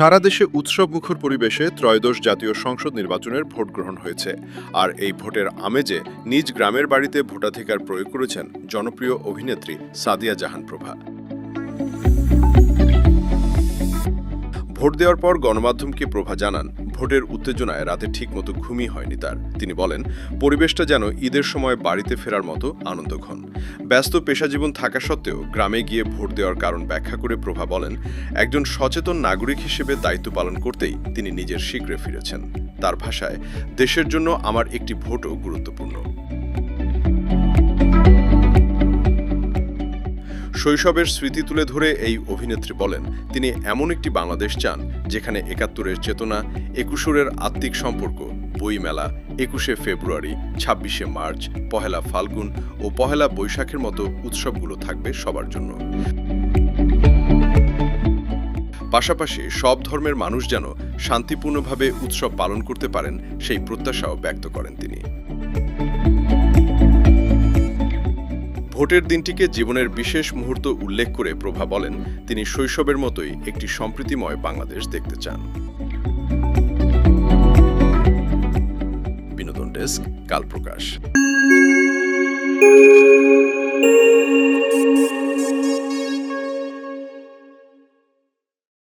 সারা দেশে উৎসবমুখর পরিবেশে ত্রয়োদশ জাতীয় সংসদ নির্বাচনের ভোট গ্রহণ হয়েছে। আর এই ভোটের আমেজে নিজ গ্রামের বাড়িতে ভোটাধিকার প্রয়োগ করেছেন জনপ্রিয় অভিনেত্রী সাদিয়া জাহান প্রভা ভোট দেওয়ার পর গণমাধ্যমকে প্রভা জানান ভোটের উত্তেজনায় রাতে ঠিকমতো ঘুমই হয়নি তার। তিনি বলেন, পরিবেশটা যেন ঈদের সময় বাড়িতে ফেরার মতো আনন্দঘন। ব্যস্ত পেশাজীবন থাকা সত্ত্বেও গ্রামে গিয়ে ভোট দেওয়ার কারণ ব্যাখ্যা করে প্রভা বলেন, একজন সচেতন নাগরিক হিসেবে দায়িত্ব পালন করতেই তিনি নিজের শীঘ্রে ফিরেছেন। তার ভাষায়, দেশের জন্য আমার একটি ভোটও গুরুত্বপূর্ণ। শৈশবের স্মৃতি তুলে ধরে এই অভিনেত্রী বলেন, তিনি এমন একটি বাংলাদেশ চান, যেখানে একাত্তরের চেতনা, একুশরের আত্মিক সম্পর্ক, বইমেলা, একুশে ফেব্রুয়ারি, ছাব্বিশে মার্চ, পহেলা ফাল্গুন ও পহেলা বৈশাখের মতো উৎসবগুলো থাকবে সবার জন্য। পাশাপাশি সব ধর্মের মানুষ যেন শান্তিপূর্ণভাবে উৎসব পালন করতে পারেন, সেই প্রত্যাশাও ব্যক্ত করেন তিনি। ভোটের দিনটিকে জীবনের বিশেষ মুহূর্ত উল্লেখ করে প্রভা বলেন, তিনি শৈশবের মতোই একটি সম্প্রীতিময় বাংলাদেশ দেখতে চান। বিনোদন ডেস্ক কাল প্রকাশ